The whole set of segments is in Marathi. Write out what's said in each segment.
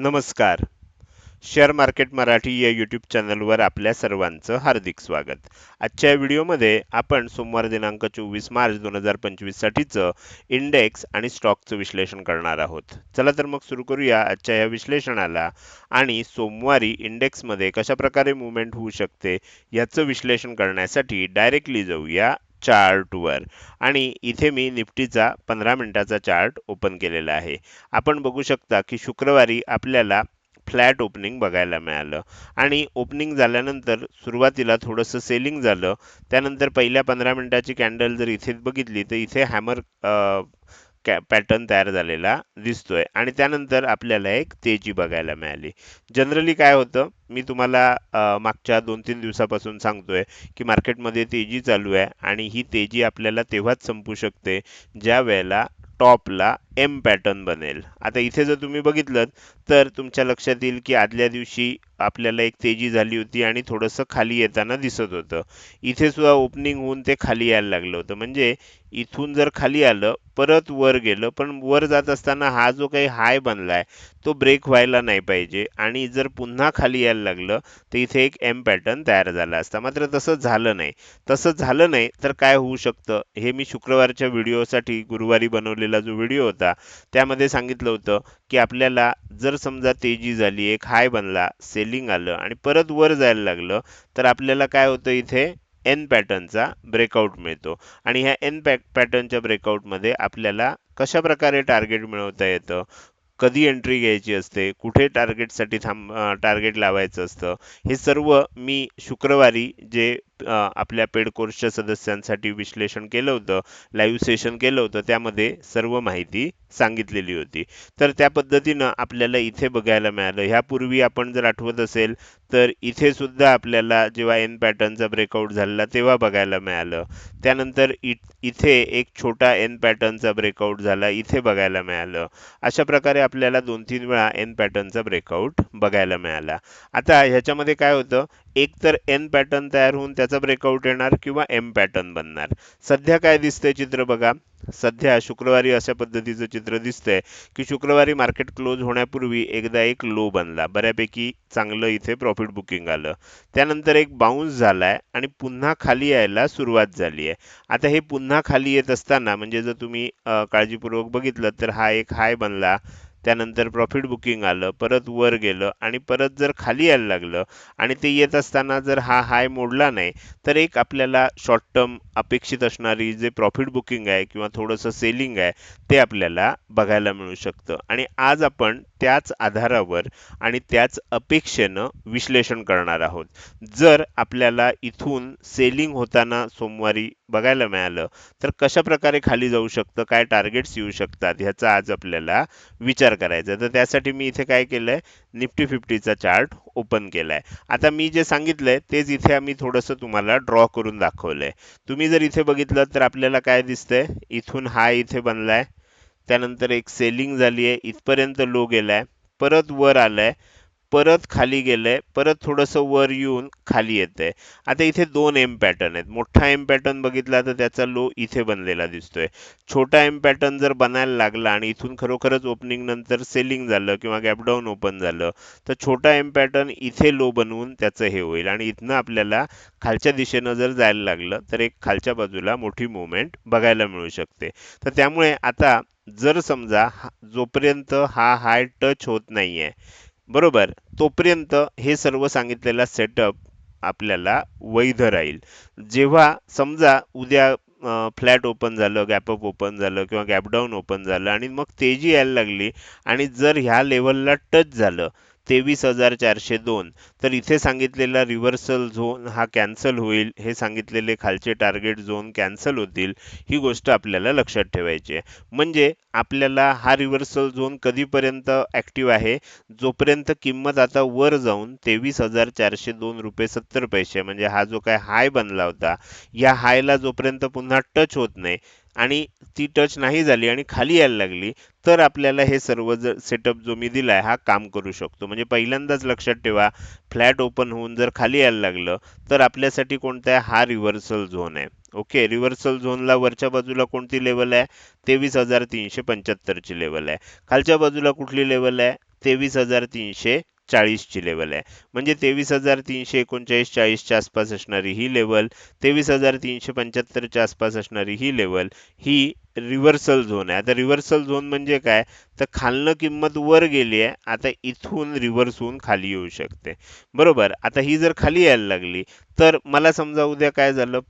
नमस्कार. शेअर मार्केट मराठी या यूट्यूब चॅनलवर आपल्या सर्वांचं हार्दिक स्वागत. आजच्या व्हिडिओमध्ये आपण सोमवार दिनांक चोवीस मार्च दोन हजार पंचवीससाठीचं इंडेक्स आणि स्टॉकचं विश्लेषण करणार आहोत. चला तर मग सुरू करूया आजच्या या विश्लेषणाला. आणि सोमवारी इंडेक्समध्ये कशा प्रकारे मुवमेंट होऊ शकते याचं विश्लेषण करण्यासाठी डायरेक्टली जाऊया. चार्टवर. आणि इथे मी निफ्टीचा पंधरा मिनिटाचा चार्ट ओपन केलेला आहे. आपण बघू शकता की शुक्रवारी आपल्याला फ्लॅट ओपनिंग बघायला मिळालं. आणि ओपनिंग झाल्यानंतर सुरुवातीला थोडंसं सेलिंग झालं. त्यानंतर पहिल्या पंधरा मिनिटाची कॅन्डल जर इथे बघितली तर इथे हॅमर पॅटर्न तयार झालेला दिसतोय. आणि त्यानंतर आपल्याला एक तेजी बघायला मिळाली. जनरली काय होतं मी तुम्हाला मागच्या दोन तीन दिवसापासून सांगतोय की मार्केटमध्ये तेजी चालू आहे आणि ही तेजी आपल्याला तेव्हाच संपू शकते ज्या वेळेला टॉपला एम पॅटर्न बनेल. आता इथे जर तुम्ही बघितलं तर तुमच्या लक्षात येईल की आदल्या दिवशी आपल्याला एक तेजी झाली होती आणि थोडंसं खाली येताना दिसत होतं. इथे सुद्धा ओपनिंग होऊन ते खाली यायला लागलं होतं. म्हणजे इथून जर खाली आलं परत वर गेलं पण वर जात असताना हा जो काही हाय बनला आहे तो ब्रेक व्हायला नाही पाहिजे. आणि जर पुन्हा खाली यायला लागलं तर इथे एक एम पॅटर्न तयार झाला असता. मात्र तसं झालं नाही. तसं झालं नाही तर काय होऊ शकतं? हे मी शुक्रवारच्या व्हिडिओसाठी गुरुवारी बनवलेलं जो व्हिडिओ होता त्यामध्ये सांगितलं होतं की आपल्याला जर समजा तेजी झाली एक हाय बनला सेलिंग आलं आणि परत वर जायला लागलं तर आपल्याला काय होतं इथे? एन पॅटर्नचा ब्रेकआउट मिळतो. आणि ह्या एन पॅ पॅटर्नच्या ब्रेकआउटमध्ये आपल्याला कशा प्रकारे टार्गेट मिळवता येतं? कधी एंट्री घ्यायची असते? कुठे टार्गेटसाठी थांब टार्गेट लावायचं असतं? हे सर्व मी शुक्रवारी जे आपल्या पेड कोर्सच्या सदस्यांसाठी विश्लेषण केलं होतं लाईव्ह सेशन केलं होतं त्यामध्ये सर्व माहिती सांगितलेली होती. तर त्या पद्धतीनं आपल्याला इथे बघायला मिळालं. ह्यापूर्वी आपण जर आठवत असेल तर इथे सुद्धा आपल्याला जेव्हा एन पॅटर्नचा ब्रेकआउट झाला तेव्हा बघायला मिळालं. त्यानंतर इथे एक छोटा एन पॅटर्नचा ब्रेकआउट झाला इथे बघायला मिळालं. अशा प्रकारे आपल्याला दोन तीन वेळा एन पॅटर्नचा ब्रेकआउट बघायला मिळाला. आता ह्याच्यामध्ये काय होतं? एक तर एन पॅटर्न तयार होऊन त्याचा ब्रेकआउट येणार किंवा एम पॅटर्न बनणार. सध्या काय दिसतंय चित्र बघा. सध्या शुक्रवारी अशा पद्धतीचं चित्र दिसतंय की शुक्रवारी मार्केट क्लोज होण्यापूर्वी एकदा एक लो बनला. बऱ्यापैकी चांगलं इथे प्रॉफिट बुकिंग आलं. त्यानंतर एक बाउन्स झालाय आणि पुन्हा खाली यायला सुरुवात झाली आहे. आता हे पुन्हा खाली येत असताना म्हणजे जर तुम्ही काळजीपूर्वक बघितलं तर हा एक हाय बनला. त्यानंतर प्रॉफिट बुकिंग आलं परत वर गेलं आणि परत जर खाली यायला लागलं आणि ते येत असताना जर हा हाय मोडला नाही तर एक आपल्याला शॉर्ट टर्म अपेक्षित असणारी जे प्रॉफिट बुकिंग आहे किंवा थोडंसं सेलिंग आहे ते आपल्याला बघायला मिळू शकतं. आणि आज आपण त्याच आधारावर आणि त्याच अपेक्षेनं विश्लेषण करणार आहोत. जर आपल्याला इथून सेलिंग होताना सोमवारी बघायला मिळालं तर कशा प्रकारे खाली जाऊ शकतं काय टार्गेट्स येऊ शकतात ह्याचा आज आपल्याला विचार करायचा तर त्यासाठी मी इथे काय केलंय? निफ्टी फिफ्टीचा चार्ट ओपन केला आहे आता मी जे सांगितलंय तेच इथे आम्ही थोडंसं तुम्हाला ड्रॉ करून दाखवलंय. तुम्ही जर इथे बघितलं तर आपल्याला काय दिसतंय? इथून हा इथे बनलाय. त्यानंतर एक सेलिंग झाली आहे इथपर्यंत लो गेलाय. परत वर आलाय. परत खाली गेलंय परत थोडंसं वर येऊन खाली येतंय. आता इथे दोन एम पॅटर्न आहेत. मोठा एम पॅटर्न बघितला तर त्याचा लो इथे बनलेला दिसतोय. छोटा एम पॅटर्न जर बनायला लागला आणि इथून खरोखरच ओपनिंग नंतर सेलिंग झालं किंवा गॅपडाऊन ओपन झालं तर छोटा एम पॅटर्न इथे लो बनवून त्याचं हे होईल. आणि इथनं आपल्याला खालच्या दिशेनं जर जायला लागलं तर एक खालच्या बाजूला मोठी मुवमेंट बघायला मिळू शकते. तर त्यामुळे आता जर समजा जोपर्यंत हा हाय टच होत नाहीये बरोबर. तोपर्यंत हे सर्व सांगितलेला सेटअप आपल्याला वैध राहील. जेव्हा समजा उद्या फ्लॅट ओपन झालं गॅपअप ओपन झालं किंवा गॅपडाऊन ओपन झालं आणि मग तेजी यायला लागली आणि जर ह्या लेवलला टच झालं तेवीस हजार चारशे दोन. तर इथे सांगितलेला रिव्हर्सल झोन हा कॅन्सल होईल. हे सांगितलेले खालचे टार्गेट झोन कॅन्सल होतील. ही गोष्ट आपल्याला लक्षात ठेवायची आहे. म्हणजे आपल्याला हा रिव्हर्सल झोन कधीपर्यंत ऍक्टिव्ह आहे? जोपर्यंत किंमत आता वर जाऊन तेवीस हजार चारशे दोन रुपये सत्तर पैसे म्हणजे हा जो काय हाय बनला होता या हायला जोपर्यंत पुन्हा टच होत नाही आणि ती टच नाही झाली आणि खाली यायला लागली तर आपल्याला हे सर्व जर सेटअप जो मी दिलाय हा काम करू शकतो. म्हणजे पहिल्यांदाच लक्षात ठेवा फ्लॅट ओपन होऊन जर खाली यायला लागलं तर आपल्यासाठी कोणता आहे? हा रिव्हर्सल झोन आहे. ओके रिव्हर्सल झोनला वरच्या बाजूला कोणती लेवल आहे? तेवीस हजार तीनशे पंच्याहत्तरची लेवल आहे. खालच्या बाजूला कुठली लेवल आहे? तेवीस हजार तीनशे चाळीसची लेवल आहे. म्हणजे तेवीस हजार तीनशे एकोणचाळीस चाळीसच्या आसपास असणारी ही लेवल तेवीस हजार तीनशे पंच्याहत्तरच्या आसपास असणारी ही लेवल ही रिव्हर्सल झोन आहे. आता रिव्हर्सल झोन म्हणजे काय? तर खालनं किंमत वर गेली आहे आता इथून रिव्हर्स होऊन खाली येऊ शकते. बरोबर? आता ही जर खाली यायला लागली तर मला समजा उद्या काय झालं?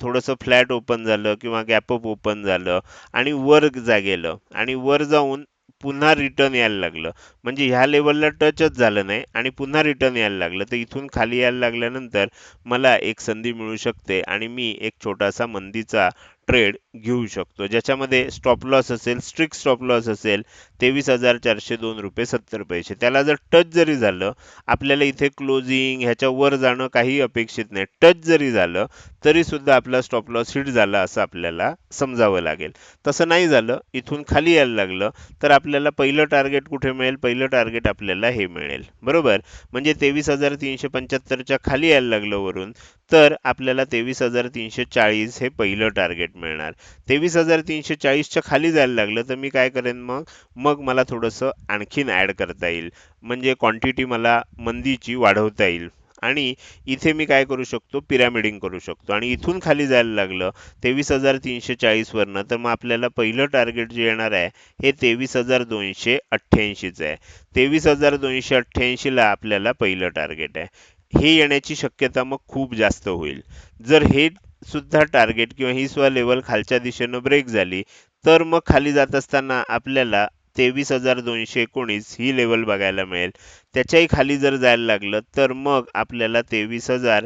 थोडंसं फ्लॅट ओपन झालं किंवा गॅपअप ओपन झालं आणि वर जा गेलं आणि वर जाऊन पुन्हा रिटर्न यायला लागलं. म्हणजे ह्या लेवलला टचच झालं नाही आणि पुन्हा रिटर्न यायला लागलं. तर इथून खाली यायला लागल्यानंतर मला एक संधी मिळू शकते आणि मी एक छोटासा मंदीचा ट्रेड घेऊ शकतो. ज्याच्यामध्ये स्टॉप लॉस असेल स्ट्रिक्ट स्टॉप लॉस असेल तेवीस हजार चारशे दोन रुपये सत्तर पैसे. त्याला जर टच जरी झालं आपल्याला इथे क्लोजिंग ह्याच्यावर जाणं काही अपेक्षित नाही. टच जरी झालं तरी सुद्धा आपला स्टॉप लॉस हिट झाला असं आपल्याला समजावं लागेल. तसं नाही झालं इथून खाली यायला लागलं तर आपल्याला पहिलं टार्गेट कुठे मिळेल? पहिलं टार्गेट आपल्याला हे मिळेल. बरोबर? म्हणजे तेवीस हजार तीनशे पंच्याहत्तरच्या खाली यायला लागलं वरून तर आपल्याला तेवीस हजार तीनशे चाळीस हे पहिलं टार्गेट मिळणार. तेवीस हजार तीनशे चाळीसच्या खाली जायला लागलं तर मी काय करेन मग मग मला थोडंसं आणखीन ॲड करता येईल. म्हणजे क्वांटिटी मला मंदीची वाढवता येईल. आणि इथे मी काय करू शकतो? पिरॅमिडिंग करू शकतो. आणि इथून खाली जायला लागलं तेवीस हजार तीनशे चाळीसवरनं तर मग आपल्याला पहिलं टार्गेट जे येणार आहे हे तेवीस हजार दोनशे अठ्ठ्याऐंशीचं आहे. तेवीस हजार दोनशे अठ्ठ्याऐंशीला आपल्याला पहिलं टार्गेट आहे. हे येण्याची शक्यता मग खूप जास्त होईल. जर हे सुद्धा टार्गेट किंवा ही स्व लेवल खालच्या दिशेनं ब्रेक झाली तर मग खाली जात असताना आपल्याला तेवीस हजार दोनशे एकोणीस ही लेवल बघायला मिळेल. त्याच्याही खाली जर जायला लागलं तर मग आपल्याला तेवीस हजार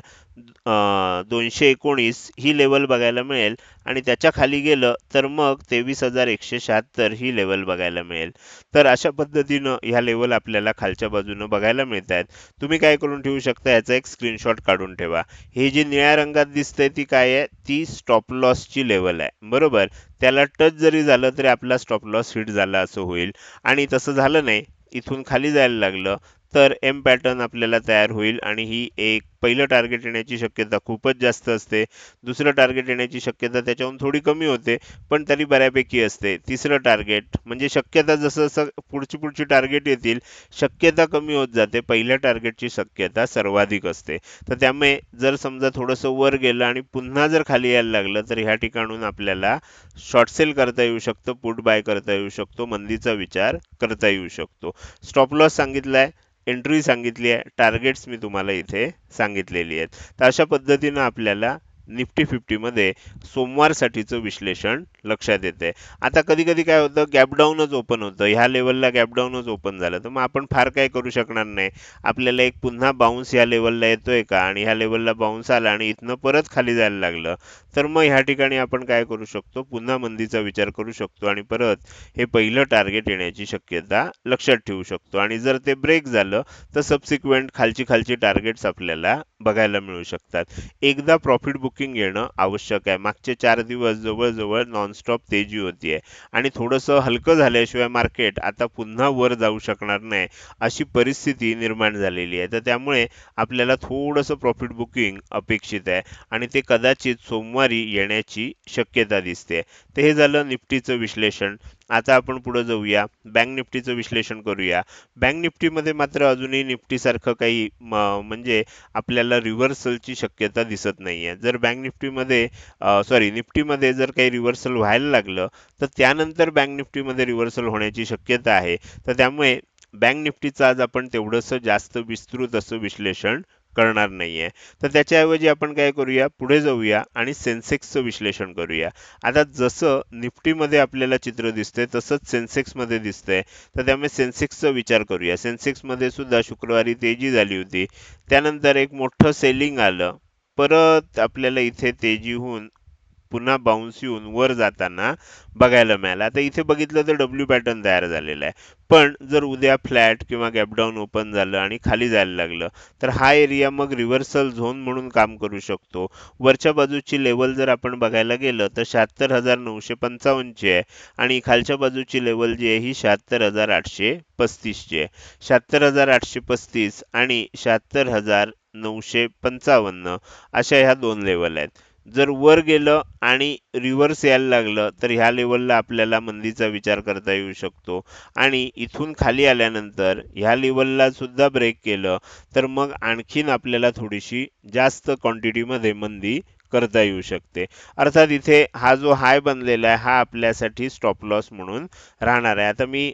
दोनशे एकोणीस ही लेवल बघायला मिळेल. आणि त्याच्याखाली गेलं तर मग तेवीस हजार एकशे शहात्तर ही लेवल बघायला मिळेल. तर अशा पद्धतीनं ह्या लेवल आपल्याला खालच्या बाजूनं बघायला मिळत आहेत तुम्ही काय करून ठेवू शकता याचा एक स्क्रीनशॉट काढून ठेवा. हे जी निळ्या रंगात दिसतंय ती काय आहे? ती स्टॉप लॉसची लेवल आहे. बरोबर? त्याला टच जरी झालं तरी आपला स्टॉप लॉस हिट झाला असं होईल. आणि तसं झालं नाही इथून खाली जायला लागलं. तर एम पॅटर्न आपल्याला तयार होईल आणि ही एक पहिलं टार्गेट येण्याची शक्यता खूपच जास्त असते. दुसरं टार्गेट येण्याची शक्यता त्याच्याहून थोडी कमी होते पण तरी बऱ्यापैकी असते. तिसरं टार्गेट म्हणजे शक्यता जसं जसं पुढची पुढची टार्गेट येतील शक्यता कमी होत जाते. पहिल्या टार्गेटची शक्यता सर्वाधिक असते. तर त्यामुळे जर समजा थोडंसं वर गेलं आणि पुन्हा जर खाली यायला लागलं तर ह्या ठिकाणून आपल्याला शॉर्ट सेल करता येऊ शकतं पुट बाय करता येऊ शकतो मंदीचा विचार करता येऊ शकतो. Stop loss सांगितलाय. एंट्री सांगितली आहे. टार्गेट्स मी तुम्हाला इथे सांगितलेली आहेत. तर अशा पद्धतीनं आपल्याला निफ्टी फिफ्टीमध्ये सोमवारसाठीचं विश्लेषण लक्षात येते. आता कधी कधी काय होतं गॅपडाऊनच ओपन होतं. ह्या लेवलला गॅपडाऊनच ओपन झालं. तर मग आपण फार काय करू शकणार नाही. आपल्याला एक पुन्हा बाउन्स ह्या लेवलला येतोय का? आणि ह्या लेवलला बाउन्स आला आणि इथनं परत खाली जायला लागलं. तर मग ह्या ठिकाणी आपण काय करू शकतो? पुन्हा मंदीचा विचार करू शकतो आणि परत हे पहिलं टार्गेट येण्याची शक्यता लक्षात ठेवू शकतो. आणि जर ते ब्रेक झालं तर सबसिक्वेंट खालची खालची टार्गेट्स आपल्याला बघायला मिळू शकतात. एकदा प्रॉफिट बुकिंग येणं आवश्यक आहे. मागचे चार दिवस जवळजवळ नॉन नॉनस्टॉप तेजी होतीये. आणि थोडंसं हलकं झाल्याशिवाय मार्केट आता पुन्हा वर जाऊ शकणार नाही अशी परिस्थिती निर्माण झालेली आहे. तर त्यामुळे आपल्याला थोडंसं प्रॉफिट बुकिंग अपेक्षित आहे आणि ते कदाचित सोमवारी येण्याची शक्यता दिसते. तर हे झालं निफ्टीचं विश्लेषण. आता आपण पुढे जाऊया. बँक निफ्टीचं विश्लेषण करूया. बँक निफ्टीमध्ये मात्र अजूनही निफ्टीसारखं काही म्हणजे आपल्याला रिव्हर्सलची शक्यता दिसत नाहीये. जर बँक निफ्टीमध्ये सॉरी निफ्टीमध्ये जर काही रिव्हर्सल व्हायला लागलं तर त्यानंतर बँक निफ्टीमध्ये रिव्हर्सल होण्याची शक्यता आहे. तर त्यामुळे बँक निफ्टीचं आज आपण तेवढंसं जास्त विस्तृत असं विश्लेषण करणार नाहीये. तर त्याच्याऐवजी आपण काय करूया? पुढे जाऊया आणि सेन्सेक्सचं विश्लेषण करूया. आता जसं निफ्टीमध्ये आपल्याला चित्र दिसतंय तसंच सेन्सेक्समध्ये दिसतंय. तर त्यामुळे सेन्सेक्सचा विचार करूया. सेन्सेक्समध्ये सुद्धा शुक्रवारी तेजी झाली होती. त्यानंतर एक मोठं सेलिंग आलं. परत आपल्याला इथे तेजी होऊन पुन्हा बाउन्स येऊन वर जाताना बघायला मिळाला. आता इथे बघितलं तर डब्ल्यू पॅटर्न तयार झालेला आहे. पण जर उद्या फ्लॅट किंवा गॅपडाऊन ओपन झालं आणि खाली जायला लागलं तर हा एरिया मग रिव्हर्सल झोन म्हणून काम करू शकतो. वरच्या बाजूची लेवल जर आपण बघायला गेलं तर शहात्तर हजार नऊशे पंचावन्नची आहे. आणि खालच्या बाजूची लेवल जी आहे ही शहात्तर हजार आठशे पस्तीसची आहे. शहात्तर हजार आठशे पस्तीस आणि शहात्तर हजार नऊशे पंचावन्न अशा ह्या दोन लेवल आहेत. जर वर गेलं आणि रिव्हर्स यायला लागलं तर ह्या लेवलला आपल्याला मंदीचा विचार करता येऊ शकतो. आणि इथून खाली आल्यानंतर ह्या लेवलला सुद्धा ब्रेक केलं तर मग आणखीन आपल्याला थोडीशी जास्त क्वांटिटीमध्ये मंदी करता येऊ शकते. अर्थात इथे हा जो हाय बनलेला आहे हा आपल्यासाठी स्टॉप लॉस म्हणून राहणार आहे. आता मी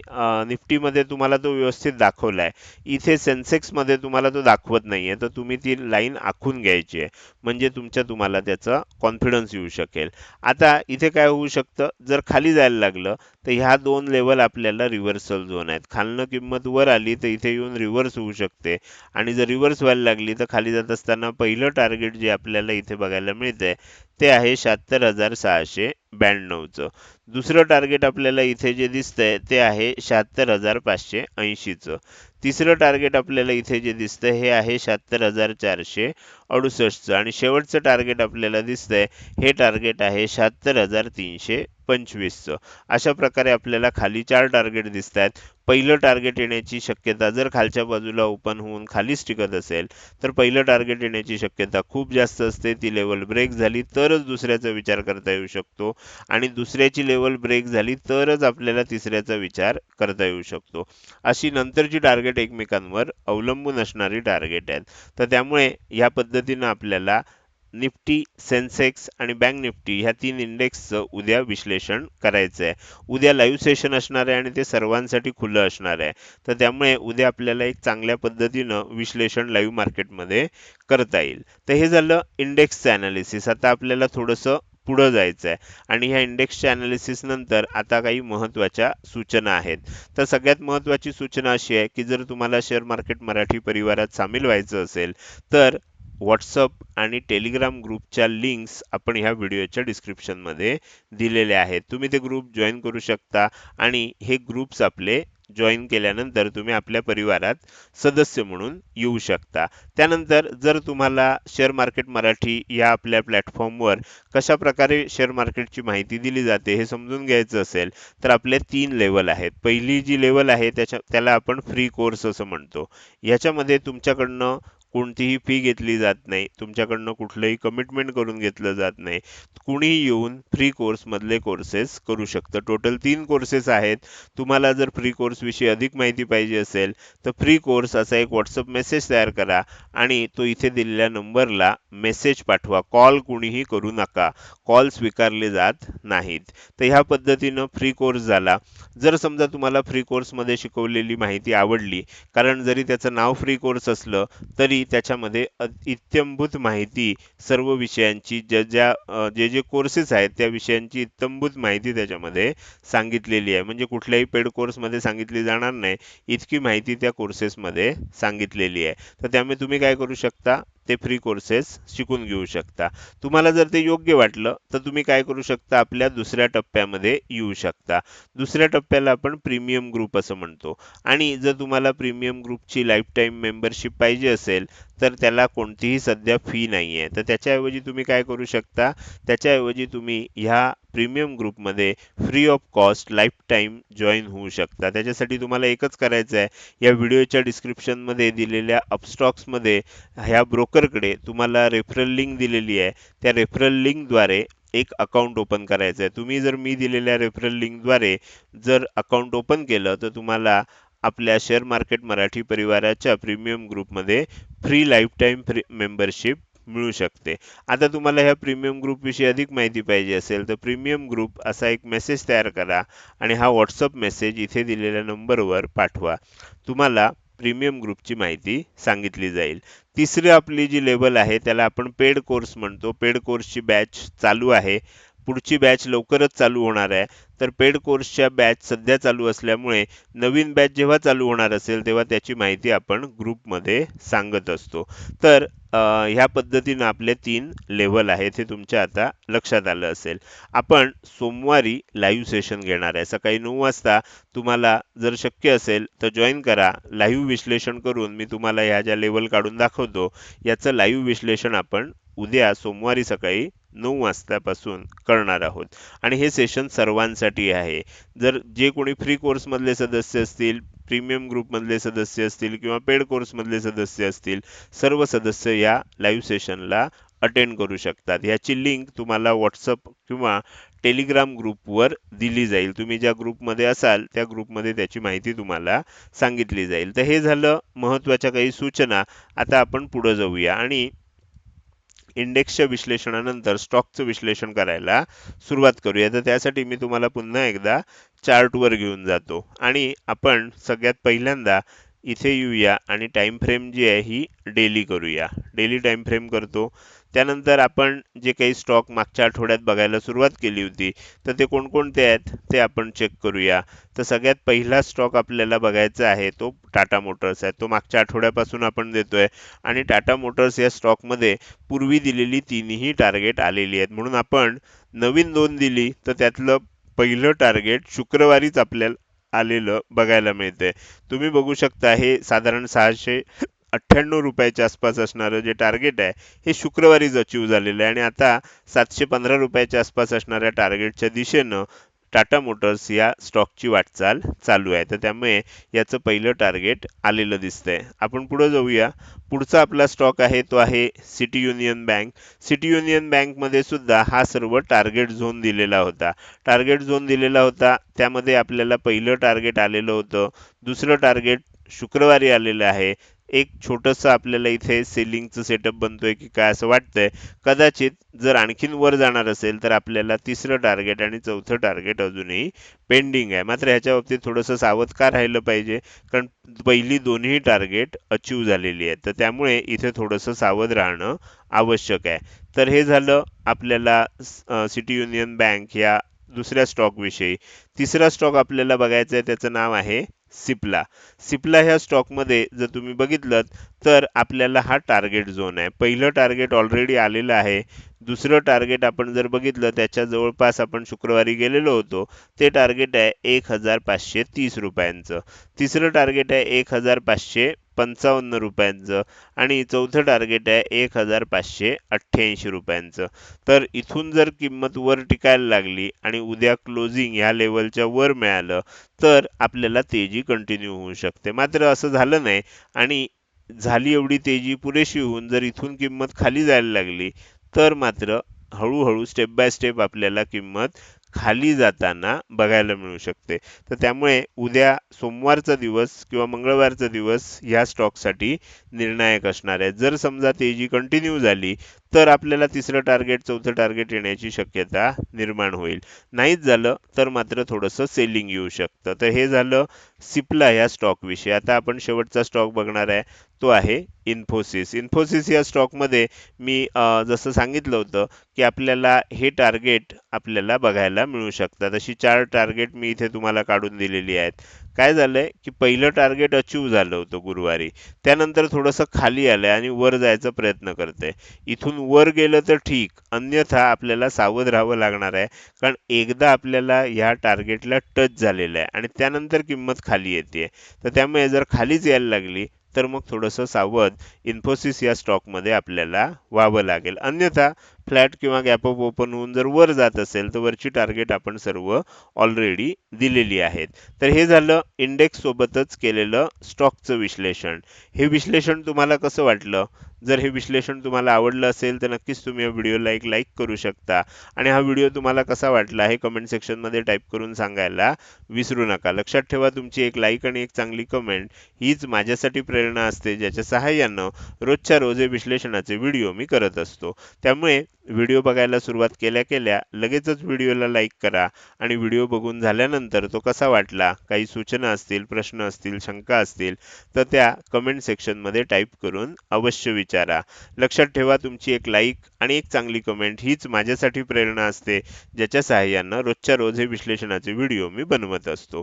निफ्टीमध्ये तुम्हाला तो व्यवस्थित दाखवला आहे. इथे सेन्सेक्समध्ये तुम्हाला तो दाखवत नाही आहे तर तुम्ही ती लाईन आखून घ्यायची आहे. म्हणजे तुमच्या तुम्हाला त्याचा कॉन्फिडन्स येऊ शकेल. आता इथे काय होऊ शकतं? जर खाली जायला लागलं तर ह्या दोन लेवल आपल्याला रिव्हर्सल झोन आहेत. खालनं किंमत वर आली तर इथे येऊन रिव्हर्स होऊ शकते. आणि जर रिव्हर्स व्हायला लागली तर खाली जात असताना पहिलं टार्गेट जे आपल्याला इथे बघायला मिळतंय ते आहे शहात्तर हजार सहाशे ब्याण्णवचं. दुसरं टार्गेट आपल्याला इथे जे दिसतंय ते आहे शहात्तर हजार पाचशे ऐंशीचं. तिसरं टार्गेट आपल्याला इथे जे दिसतंय हे आहे शहात्तर हजार चारशे अडुसष्टचं. आणि शेवटचं टार्गेट आपल्याला दिसतंय हे टार्गेट आहे शहात्तर हजार तीनशे पंचवीसचं अशा प्रकारे आपल्याला खाली चार टार्गेट दिसत आहेत पहिलं टार्गेट येण्याची शक्यता जर खालच्या बाजूला ओपन होऊन खालीच टिकत असेल तर पहिलं टार्गेट येण्याची शक्यता खूप जास्त असते. ती लेवल ब्रेक झाली तरच दुसऱ्याचा विचार करता येऊ शकतो आणि दुसऱ्याची लेवल ब्रेक झाली तरच आपल्याला तिसऱ्याचा विचार करता येऊ शकतो. अशी नंतरची टार्गेट एकमेकांवर अवलंबून असणारी टार्गेट आहेत. तर त्यामुळे या पद्धतीनं आपल्याला निफ्टी सेन्सेक्स आणि बँक निफ्टी ह्या तीन इंडेक्सचं उद्या विश्लेषण करायचं आहे उद्या लाईव्ह सेशन असणार आहे आणि ते सर्वांसाठी खुलं असणार आहे. तर त्यामुळे उद्या आपल्याला एक चांगल्या पद्धतीनं विश्लेषण लाईव्ह मार्केटमध्ये करता येईल. तर हे झालं इंडेक्सचं ॲनालिसिस आता आपल्याला थोडंसं पुढं जायचं आहे आणि ह्या इंडेक्सच्या ॲनालिसिस नंतर आता काही महत्त्वाच्या सूचना आहेत. तर सगळ्यात महत्त्वाची सूचना अशी आहे की जर तुम्हाला शेअर मार्केट मराठी परिवारात सामील व्हायचं असेल तर व्हॉट्सअप आणि टेलिग्राम ग्रुपच्या लिंक्स आपण ह्या व्हिडिओच्या डिस्क्रिप्शनमध्ये दिलेल्या आहेत. तुम्ही ते ग्रुप जॉईन करू शकता आणि हे ग्रुप्स आपले जॉईन केल्यानंतर तुम्ही आपल्या परिवारात सदस्य म्हणून येऊ शकता. त्यानंतर जर तुम्हाला शेअर मार्केट मराठी या आपल्या प्लॅटफॉर्मवर कशा प्रकारे शेअर मार्केटची माहिती दिली जाते हे समजून घ्यायचं असेल तर आपले तीन लेवल आहेत. पहिली जी लेवल आहे त्याच्या त्याला आपण फ्री कोर्स असं म्हणतो. ह्याच्यामध्ये तुमच्याकडनं कोणतीही फी घेतली जात नाही. तुमच्याकडनं कुठलंही कमिटमेंट करून घेतलं जात नाही. कुणीही येऊन फ्री कोर्समधले कोर्सेस करू शकतं. टोटल तीन कोर्सेस आहेत. तुम्हाला जर फ्री कोर्सविषयी अधिक माहिती पाहिजे असेल तर फ्री कोर्स असा एक व्हॉट्सअप मेसेज तयार करा आणि तो इथे दिलेल्या नंबरला मेसेज पाठवा. कॉल कुणीही करू नका. कॉल स्वीकारले जात नाहीत. तर ह्या पद्धतीनं फ्री कोर्स झाला. जर समजा तुम्हाला फ्री कोर्समध्ये शिकवलेली माहिती आवडली कारण जरी त्याचं नाव फ्री कोर्स असलं तरी त्याच्यामध्ये इत्यंभूत माहिती सर्व विषयांची ज्या ज्या जे जे कोर्सेस आहेत त्या विषयांची इत्यंभूत माहिती त्याच्यामध्ये सांगितलेली आहे. म्हणजे कुठल्याही पेड कोर्समध्ये सांगितली जाणार नाही. इतकी माहिती त्या कोर्सेसमध्ये सांगितलेली आहे. तर त्यामुळे तुम्ही काय करू शकता? ते फ्री कोर्सेस शिकून घेऊ शकता. तुम्हाला जर ते योग्य वाटलं तर तुम्ही काय करू शकता? आपल्या दुसऱ्या टप्प्यामध्ये येऊ शकता. दुसऱ्या टप्प्याला आपण प्रीमियम ग्रुप असं म्हणतो. आणि जर तुम्हाला प्रीमियम ग्रुपची लाईफ टाईम मेंबरशिप पाहिजे असेल तर त्याला कोणतीही सध्या फी नाही आहे तर त्याच्याऐवजी तुम्ही काय करू शकता? त्याच्याऐवजी तुम्ही ह्या प्रीमियम ग्रुपमध्ये free of cost life time join होऊ शकता. त्याच्यासाठी तुम्हाला एकच करायचं आहे. या व्हिडिओच्या डिस्क्रिप्शनमध्ये दिलेल्या अपस्टॉक्समध्ये ह्या ब्रोकरकडे तुम्हाला रेफरल लिंक दिलेली आहे. त्या रेफरल लिंकद्वारे एक अकाउंट ओपन करायचं आहे. तुम्ही जर मी दिलेल्या रेफरल लिंकद्वारे जर अकाउंट ओपन केलं तर तुम्हाला आपल्या शेअर मार्केट मराठी परिवाराच्या प्रीमियम ग्रुपमध्ये free life time free membership मिळू शकते. आता तुम्हाला ह्या प्रीमियम ग्रुपविषयी अधिक माहिती पाहिजे असेल तर प्रीमियम ग्रुप असा एक मेसेज तयार करा आणि हा व्हॉट्सअप मेसेज इथे दिलेल्या नंबरवर पाठवा. तुम्हाला प्रीमियम ग्रुपची माहिती सांगितली जाईल. तिसरी आपली जी लेवल आहे त्याला आपण पेड कोर्स म्हणतो. पेड कोर्सची बॅच चालू आहे. पुढची बॅच लवकरच चालू होणार आहे. तर पेड कोर्सच्या बॅच सध्या चालू असल्यामुळे नवीन बॅच जेव्हा चालू होणार असेल तेव्हा त्याची माहिती आपण ग्रुपमध्ये सांगत असतो. तर ह्या पद्धतीनं आपले तीन लेवल आहेत हे तुमच्या आता लक्षात आलं असेल. आपण सोमवारी लाईव्ह सेशन घेणार आहे. सकाळी नऊ वाजता तुम्हाला जर शक्य असेल तर जॉईन करा. लाईव्ह विश्लेषण करून मी तुम्हाला ह्या ज्या लेवल काढून दाखवतो याचं लाईव्ह विश्लेषण आपण उद्या सोमवारी सकाळी नऊ वाजतापासून करणार आहोत. आणि हे सेशन सर्वांसाठी आहे. जर जे कोणी फ्री कोर्समधले सदस्य असतील प्रीमियम ग्रुपमधले सदस्य असतील किंवा पेड कोर्समधले सदस्य असतील सर्व सदस्य या लाईव्ह सेशनला अटेंड करू शकतात. ह्याची लिंक तुम्हाला व्हॉट्सअप किंवा टेलिग्राम ग्रुपवर दिली जाईल. तुम्ही ज्या ग्रुपमध्ये असाल त्या ग्रुपमध्ये त्याची माहिती तुम्हाला सांगितली जाईल. तर हे झालं महत्त्वाच्या काही सूचना. आता आपण पुढं जाऊया. आणि इंडेक्सच्या विश्लेषणानंतर स्टॉकचं विश्लेषण करायला सुरुवात करूया. तर त्यासाठी मी तुम्हाला पुन्हा एकदा चार्टवर घेऊन जातो. आणि आपण सगळ्यात पहिल्यांदा इथे येऊया आणि टाइम फ्रेम जी आहे ही डेली करूया. डेली टाइम फ्रेम करतो. त्यानंतर आपण जे काही स्टॉक मागच्या आठवड्यात बघायला सुरुवात केली होती तर ते कोणकोणते आहेत ते आपण चेक करूया. तर सगळ्यात पहिला स्टॉक आपल्याला बघायचा आहे तो टाटा मोटर्स आहे. तो मागच्या आठवड्यापासून आपण देतोय आणि टाटा मोटर्स या स्टॉकमध्ये पूर्वी दिलेली तिन्ही टार्गेट आलेली आहेत. म्हणून आपण नवीन दोन दिली तर त्यातलं पहिलं टार्गेट शुक्रवारीच आपल्याला आलेलं बघायला मिळतंय. तुम्ही बघू शकता हे साधारण सहाशे अठ्ठ्याण्णव रुपयाच्या आसपास असणारं जे टार्गेट आहे हे शुक्रवारीच अचीव झालेलं आहे. आणि आता सातशे पंधरा रुपयाच्या आसपास असणाऱ्या टार्गेटच्या दिशेनं टाटा मोटर्स या स्टॉकची वाटचाल चालू आहे. तर त्यामुळे याचं पहिलं टार्गेट आलेलं दिसतंय. आपण पुढे जाऊया. पुढचा आपला स्टॉक आहे तो आहे city union bank. City union बँकमध्ये सुद्धा हा सर्व टार्गेट झोन दिलेला होता. टार्गेट झोन दिलेला होता. त्यामध्ये आपल्याला पहिलं टार्गेट आलेलं होतं. दुसरं टार्गेट शुक्रवारी आलेलं आहे. एक छोटंसं आपल्याला इथे सेलिंगचं सेटअप बनतोय की काय असं वाटतंय. कदाचित जर आणखीन वर जाणार असेल तर आपल्याला तिसरं टार्गेट आणि चौथं टार्गेट अजूनही पेंडिंग आहे. मात्र ह्याच्या बाबतीत थोडंसं सावध का राहिलं पाहिजे कारण पहिली दोन्ही टार्गेट अचीव झालेली आहेत. तर त्यामुळे इथे थोडंसं सावध राहणं आवश्यक आहे. तर हे झालं आपल्याला सिटी युनियन बँक या दुसऱ्या स्टॉकविषयी तिसरा स्टॉक आपल्याला बघायचा आहे त्याचं नाव आहे सिप्ला सिप्ला ह्या स्टॉकमध्ये जर तुम्ही बघितलं तर आपल्याला हा टार्गेट झोन आहे. पहिलं टार्गेट ऑलरेडी आलेलं आहे. दुसरं टार्गेट आपण जर बघितलं त्याच्या जवळपास आपण शुक्रवारी गेलेलो होतो ते टार्गेट आहे एक हजार पाचशे तीस रुपयांचं. तिसरं टार्गेट आहे एक हजार पाचशे पंचावन्न रुपयांचं आणि चौथं टार्गेट आहे एक हजार पाचशे अठ्ठ्याऐंशी रुपयांचं. तर इथून जर किंमत वर टिकायला लागली आणि उद्या क्लोजिंग ह्या लेवलच्या वर मिळालं तर आपल्याला तेजी कंटिन्यू होऊ शकते. मात्र असं झालं नाही आणि झाली एवढी तेजी पुरेशी होऊन जर इथून किंमत खाली जायला लागली तर मात्र हळूहळू स्टेप बाय स्टेप आपल्याला किंमत खाली जाताना बघायला मिळू शकते. तर त्यामुळे उद्या सोमवारचा दिवस किंवा मंगळवारचा दिवस ह्या स्टॉकसाठी निर्णायक असणार आहे. जर समजा तेजी कंटिन्यू झाली तर आपल्याला तिसरं टार्गेट चौथं टार्गेट येण्याची शक्यता निर्माण होईल. नाहीच झालं तर मात्र थोडंसं सेलिंग येऊ शकतं. तर हे झालं सिप्ला या स्टॉक विषयी. आता आपण शेवटचा स्टॉक बघणार आहे. तो आहे इन्फोसिस इन्फोसिस या स्टॉकमध्ये मी जसं सांगितलं होतं की आपल्याला हे टार्गेट आपल्याला बघायला मिळू शकतात. अशी चार टार्गेट मी इथे तुम्हाला काढून दिलेली आहेत. काय झालंय की पहिलं टार्गेट अचीव झालं होतं गुरुवारी. त्यानंतर थोडंसं खाली आलंय आणि वर जायचा प्रयत्न करते इथून वर गेलं तर ठीक अन्यथा आपल्याला सावध राहावं लागणार आहे. कारण एकदा आपल्याला ह्या टार्गेटला टच झालेलं आहे आणि त्यानंतर किंमत खाली येते तर त्यामुळे जर खालीच यायला लागली तर मग थोडंसं सावध इन्फोसिस या स्टॉकमध्ये आपल्याला व्हावं लागेल. अन्यथा फ्लॅट किंवा गॅप अप ओपन होऊन जर वर जात असेल तर वरची टार्गेट आपण सर्व ऑलरेडी दिलेली आहेत. तर हे झालं इंडेक्स सोबतच केलेलं स्टॉकचं विश्लेषण. हे विश्लेषण तुम्हाला कसं वाटलं? जर हे विश्लेषण तुम्हाला आवडलं असेल तर नक्कीच तुम्ही या व्हिडिओला एक लाईक करू शकता. आणि हा व्हिडिओ तुम्हाला कसा वाटला हे कमेंट सेक्शनमध्ये टाईप करून सांगायला विसरू नका. लक्षात ठेवा तुमची एक लाईक आणि एक चांगली कमेंट हीच माझ्यासाठी प्रेरणा असते ज्याच्या सहाय्यानं रोजच्या रोज हे विश्लेषणाचे व्हिडिओ मी करत असतो. त्यामुळे व्हिडिओ बघायला सुरुवात केल्या केल्या लगेचच व्हिडिओला लाईक करा आणि व्हिडिओ बघून झाल्यानंतर तो कसा वाटला काही सूचना असतील प्रश्न असतील शंका असतील तर त्या कमेंट सेक्शनमध्ये टाईप करून अवश्य विचारा. लक्षात ठेवा तुमची एक लाईक आणि एक चांगली कमेंट हीच माझ्यासाठी प्रेरणा असते ज्याच्या सहाय्यानं रोजच्या रोज हे विश्लेषणाचे व्हिडिओ मी बनवत असतो.